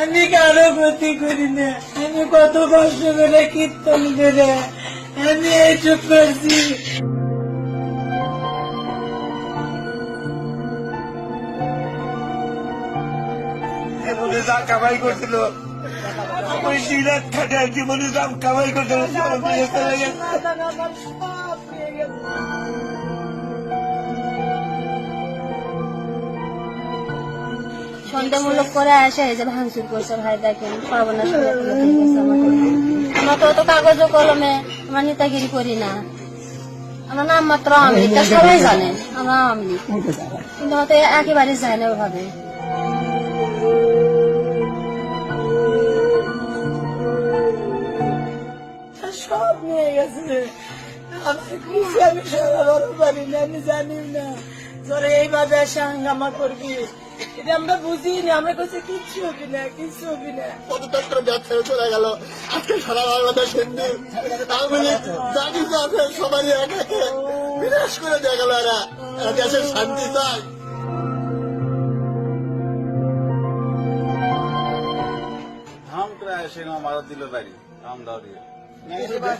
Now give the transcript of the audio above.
আমি কারও ক্ষতি করি না। আমি কত কষ্ট করে কীর্তন করে আমি এইসব করছি। যা কামাই করছিল। ওই দিন এক খাটে জীবনে যা কামাই গেছে সন্দেহমূলক করে আসে যে ভাঙচুর করছে ভাই দেখেন সর্বনাশ আমরা তো অত কাগজ ও কলমে আমরা নেতাগিরি করি না আমার নাম মাত্র তা সবাই জানে আমার আওয়ামী লীগ কিন্তু আমরা তো একেবারে যায় না ওভাবে গেছে আমার কিছু আমি সরাবো পারি না আমি জানি না তোরা এইভাবে এসে হাঙ্গামা করবি এটা আমরা বুঝি না আমরা কাছে কিচ্ছু হবি না কিচ্ছু হবি না পদযাত্রা ব্যবসায় চলে গেল আজকে সারা বাংলাদেশ হিন্দু লীগ যা কিছু আছে সবারই এক একে বিনাশ করে দিয়ে গেল এরা দেশের শান্তি চায় ধাম করে এসে মারা দিল বাড়ি ধাম দাও দিয়ে No es para.